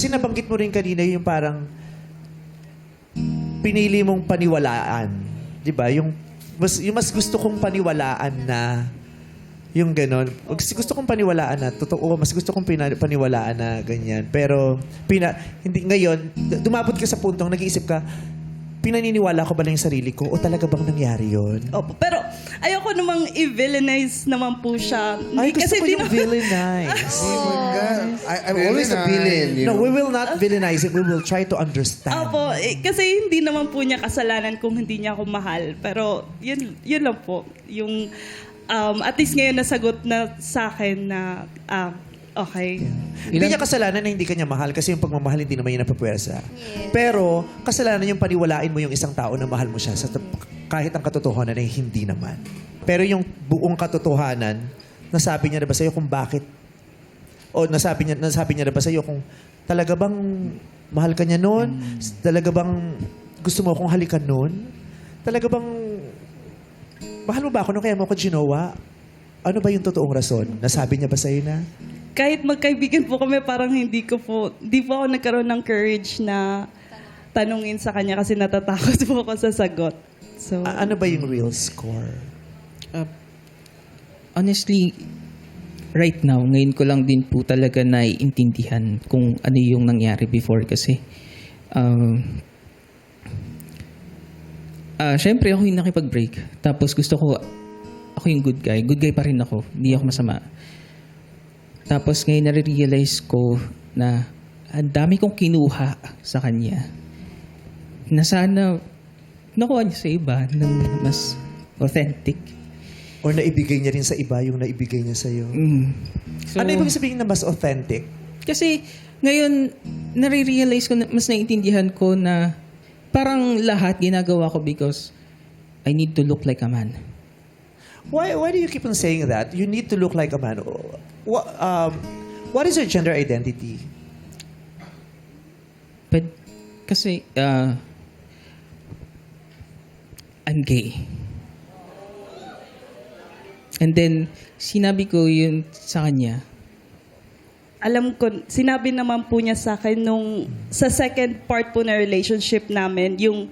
Sinabanggit mo rin kanina yung parang pinili mong paniwalaan. Di ba? Yung mas, yung mas gusto kong paniwalaan na yung ganon. Gusto kong paniwalaan na, totoo, mas gusto kong pina, paniwalaan na ganyan. Pero, pina, hindi, ngayon, dumabot ka sa puntong nag-iisip ka, pinaniniwala ko ba lang yung sarili ko o talaga bang nangyari yun? Opo. Pero ayoko namang i-villainize naman po siya. Ay, Hindi- gusto ko di yung naman- villainize. I, I'm always a villain. You no, know? we will not villainize it. We will try to understand. Opo, eh, kasi hindi naman po niya kasalanan kung hindi niya ako mahal. Pero yun, yun lang po. Yung, um, at least ngayon nasagot na sa akin na, ah, okay. Hindi niya kasalanan na hindi kanya mahal kasi yung pagmamahal hindi naman yun napapwersa. Pero kasalanan yung paniwalain mo yung isang tao na mahal mo siya sa kahit ang katotohanan ay hindi naman. Pero yung buong katotohanan, nasabi niya na ba sa'yo kung bakit o nasabi niya, nasabi niya na ba sa'yo kung talaga bang mahal ka niya noon? Talaga bang gusto mo akong halikan noon? Talaga bang mahal mo ba ako nung kaya mo ako ginawa? Ano ba yung totoong rason? Nasabi niya ba sa'yo na? Kahit magkaibigan po kami, parang hindi ko po, di po ako nagkaroon ng courage na tanungin sa kanya kasi natatakot po ako sa sagot. So, A- ano ba yung real score? honestly, right now, ngayon ko lang din po talaga naiintindihan kung ano yung nangyari before kasi um, ah syempre ako yung nakipag-break. Tapos gusto ko, ako yung good guy. Good guy pa rin ako. Hindi ako masama. Tapos ngayon nare-realize ko na ang dami kong kinuha sa kanya. Na sana nakuha niya sa iba ng mas authentic. Or naibigay niya rin sa iba yung naibigay niya sa'yo? Mm. So, ano ibig sabihin na mas authentic? Kasi ngayon, nare-realize ko, na, mas naiintindihan ko na parang lahat ginagawa ko because I need to look like a man. Why why do you keep on saying that? You need to look like a man. What, um, what is your gender identity? But kasi, uh, I'm gay. And then, sinabi ko yun sa kanya. alam ko, sinabi naman po niya sa akin nung sa second part po na relationship namin, yung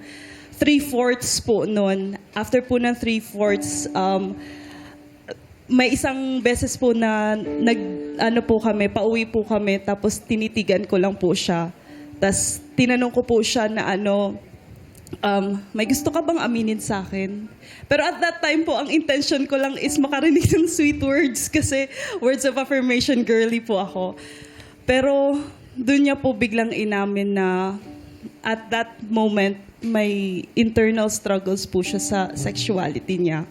three-fourths po noon, after po ng three-fourths, um, may isang beses po na nag, ano po kami, pauwi po kami, tapos tinitigan ko lang po siya. Tapos tinanong ko po siya na ano, um, may gusto ka bang aminin sa akin? Pero at that time po, ang intention ko lang is makarinig ng sweet words kasi words of affirmation girly po ako. Pero doon niya po biglang inamin na at that moment, may internal struggles po siya sa sexuality niya.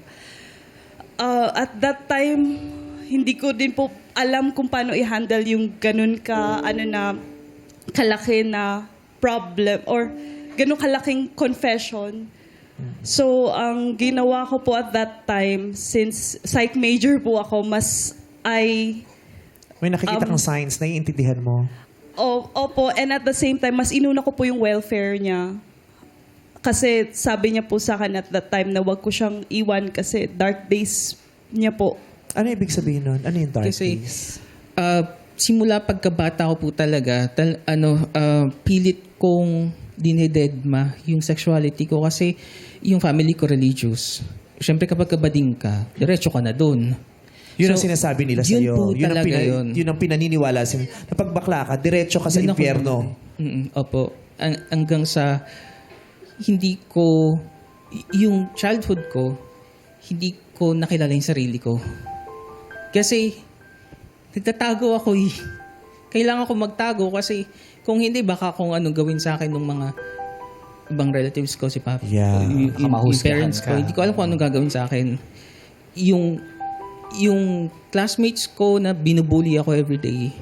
Uh, at that time, hindi ko din po alam kung paano i-handle yung ganun ka, ano na, kalaki na problem or ganun kalaking confession. So, ang ginawa ko po at that time, since psych major po ako, mas I May nakikita Um, kang signs, naiintindihan mo. O, opo, and at the same time, mas inuna ko po yung welfare niya. Kasi sabi niya po sa akin at that time na wag ko siyang iwan kasi dark days niya po. Ano ibig sabihin nun? Ano yung dark Kasi, days? uh, simula pagkabata ko po talaga, tal, ano, uh, pilit kong dinededma yung sexuality ko kasi yung family ko religious. Siyempre kapag kabading ka, diretso ka na doon. Yun ang So, sinasabi nila sa yun iyo. po Yun, ang talaga yun. yun ang pinaniniwala sa na pag bakla ka, diretso ka sa ako- impyerno. Mm, opo. Ang- hanggang sa hindi ko, yung childhood ko, hindi ko nakilala yung sarili ko. Kasi, nagtatago ako eh. Kailangan ko magtago kasi kung hindi, baka kung anong gawin sa akin ng mga ibang relatives ko, si Papa, Yeah. yung, yung, yung parents ko. ka. Hindi ko alam kung anong gagawin sa akin. Yung, yung classmates ko na binubuli ako everyday,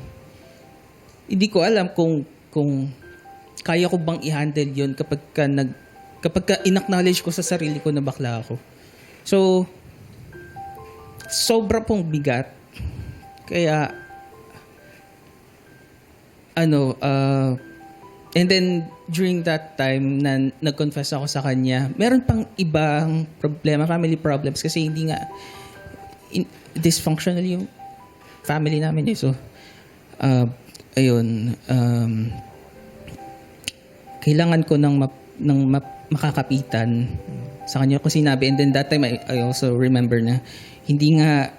hindi ko alam kung kung kaya ko bang i-handle yon kapag ka nag kapag ka inacknowledge ko sa sarili ko na bakla ako. So sobra pong bigat. Kaya ano uh, and then during that time na nag-confess ako sa kanya, meron pang ibang problema, family problems kasi hindi nga in, dysfunctional yung family namin eh. So uh, ayun, um, kailangan ko ng, map, ng map- makakapitan sa kanya ko sinabi. And then that time, I, I also remember na hindi nga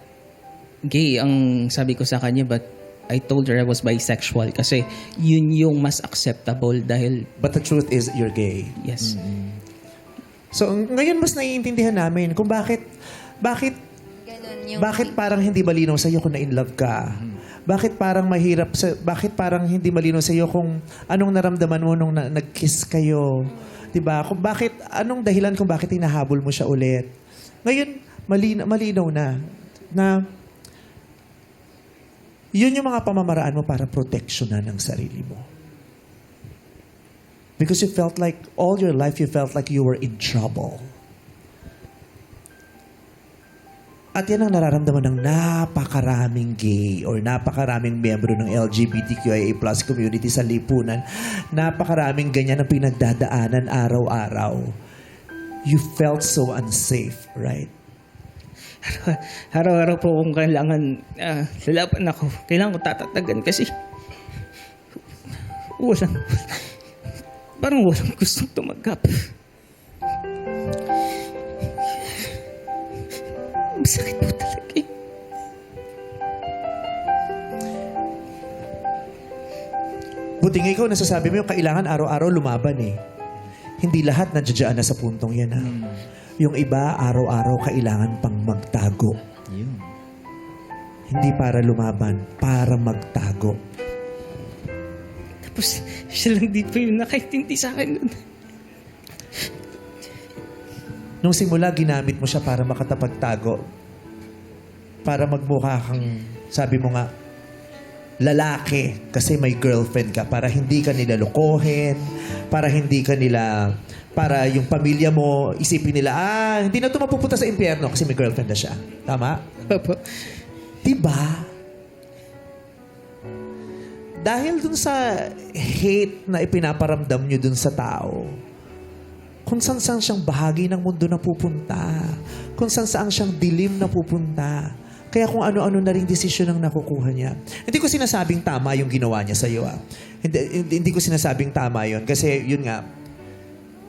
gay ang sabi ko sa kanya, but I told her I was bisexual kasi yun yung mas acceptable dahil, But the truth is, you're gay. yes. So, ngayon mas naiintindihan namin kung bakit, bakit, Ganun yung... bakit parang hindi malinaw sa'yo kung na-in love ka. Bakit parang mahirap sa, bakit parang hindi malinaw sa'yo kung anong naramdaman mo nung na, nag-kiss kayo. 'Di ba? Kung bakit, anong dahilan kung bakit hinahabol mo siya ulit. Ngayon, malinaw, malinaw na, na yun yung mga pamamaraan mo para proteksyonan ang sarili mo. Because you felt like, all your life, you felt like you were in trouble. At yan ang nararamdaman ng napakaraming gay or napakaraming miyembro ng LGBTQIA plus community sa lipunan. Napakaraming ganyan ang pinagdadaanan araw-araw. You felt so unsafe, right? Araw-araw po kung kailangan uh, lalaban ako. Kailangan ko tatatagan kasi walang, parang walang gustong tumaggap. Masakit po talaga eh. Buti nga ikaw, nasasabi mo yung kailangan araw-araw lumaban eh. Hindi lahat nandiyan na sa puntong yan ha. Yung iba, araw-araw kailangan pang magtago. Hindi para lumaban, para magtago. Tapos siya lang din po yung nakaintindi sa akin nun. Nung simula, ginamit mo siya para makatapagtago. Para magmukha kang, sabi mo nga, lalaki kasi may girlfriend ka para hindi ka nila lokohin, para hindi ka nila, para yung pamilya mo, isipin nila, ah, hindi na ito mapupunta sa impyerno kasi may girlfriend na siya. Tama? Opo. Diba? Dahil dun sa hate na ipinaparamdam nyo dun sa tao, kung saan saan siyang bahagi ng mundo na pupunta, kung saan saan siyang dilim na pupunta, kaya kung ano-ano na rin desisyon ang nakukuha niya. Hindi ko sinasabing tama yung ginawa niya sa iyo. Ah. Hindi, hindi, hindi ko sinasabing tama yon kasi yun nga,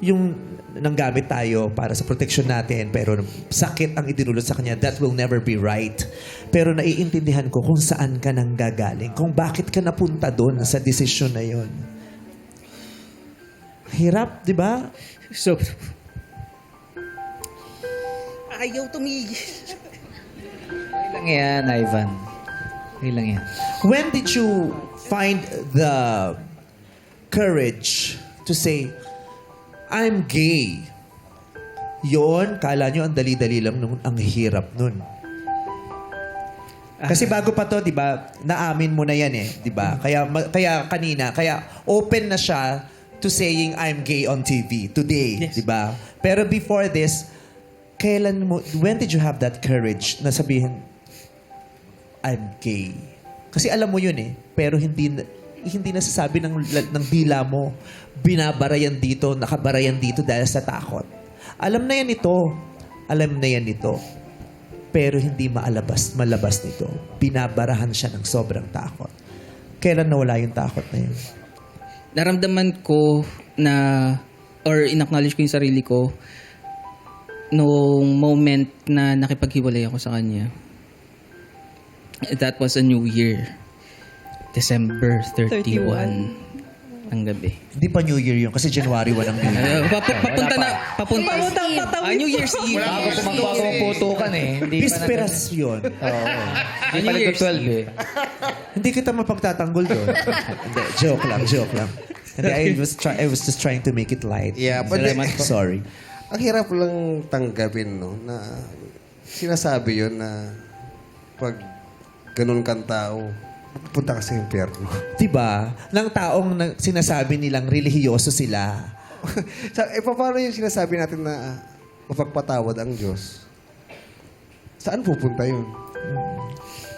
yung nanggamit tayo para sa protection natin pero sakit ang idinulot sa kanya, that will never be right. Pero naiintindihan ko kung saan ka nang gagaling, kung bakit ka napunta doon sa desisyon na yon. Hirap, di ba? So, ayaw tumigil. Lang yan, Ivan. Okay lang yan. When did you find the courage to say, I'm gay? Yon, kala nyo ang dali-dali lang nung ang hirap nun. Kasi bago pa to, 'di ba? Naamin mo na 'yan eh, 'di ba? Kaya ma- kaya kanina, kaya open na siya to saying I'm gay on TV today, Yes. 'di ba? Pero before this, kailan mo when did you have that courage na sabihin I'm gay? Kasi alam mo 'yun eh, pero hindi hindi nasasabi ng ng dila mo. Binabarayan dito, nakabarayan dito dahil sa takot. Alam na 'yan ito. Alam na 'yan ito pero hindi maalabas, malabas nito. Binabarahan siya ng sobrang takot. Kailan nawala yung takot na yun? Naramdaman ko na, or in-acknowledge ko yung sarili ko, noong moment na nakipaghiwalay ako sa kanya. That was a new year. December 31 ng gabi. Hindi pa New Year yun kasi January 1 ang New Year. Uh, pap- papunta na, papunta. Ah, New Year's Eve. Bago pa magbago ang putukan eh. Hindi pa. Bisperas yun. Oo. Hindi pa New Year's nag-12 eh. hindi kita mapagtatanggol doon. Hindi, joke lang, joke lang. Hindi, I was, try, I was just trying to make it light. Yeah, but. Sorry. ang hirap lang tanggapin, no, na sinasabi yon na pag ganun kang tao, pupunta ka sa impyerno. Diba? Ng taong na, sinasabi nilang relihiyoso sila. sa, eh, paano yung sinasabi natin na mapagpatawad ang Diyos? Saan pupunta yun?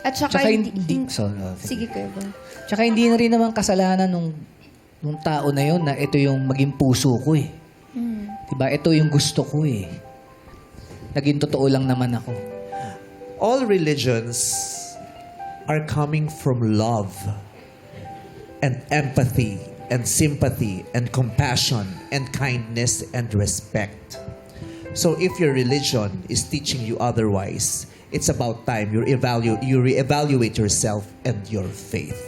At saka, Tsaka hindi... hindi... hin- So, no, Sige, Kuya Bong. Tsaka hindi na rin naman kasalanan nung, nung tao na yun na ito yung maging puso ko eh. Diba? Ito yung gusto ko eh. Naging totoo lang naman ako. All religions are coming from love. and empathy and sympathy and compassion and kindness and respect. So if your religion is teaching you otherwise, it's about time you evaluate you reevaluate yourself and your faith.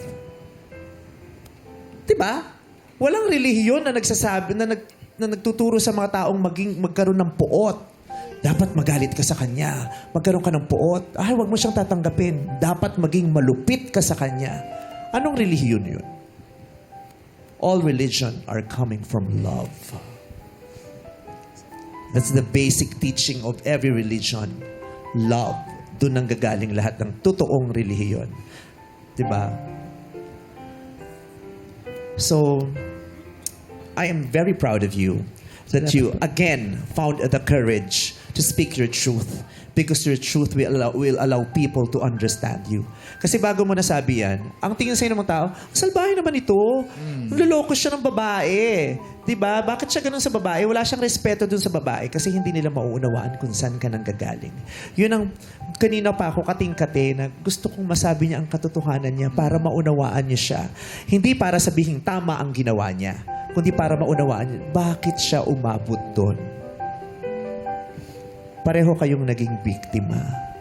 'Di ba? Walang relihiyon na nagsasabi na, nag, na nagtuturo sa mga taong maging magkaroon ng puot. Dapat magalit ka sa kanya. Magkaroon ka ng puot. Ay, wag mo siyang tatanggapin. Dapat maging malupit ka sa kanya. Anong relihiyon yun? All religion are coming from love. That's the basic teaching of every religion. Love. Doon ang gagaling lahat ng totoong relihiyon. 'Di ba? So, I am very proud of you that you again found the courage to speak your truth because your truth will allow, will allow people to understand you. Kasi bago mo nasabi yan, ang tingin sa'yo ng mga tao, salbahe naman ito. Naloloko siya ng babae. 'Di ba? Bakit siya ganun sa babae? Wala siyang respeto dun sa babae kasi hindi nila mauunawaan kung saan ka nang gagaling. Yun ang kanina pa ako kating-kate na gusto kong masabi niya ang katotohanan niya para maunawaan niya siya. Hindi para sabihin tama ang ginawa niya, kundi para maunawaan niya bakit siya umabot doon. Pareho kayong naging biktima.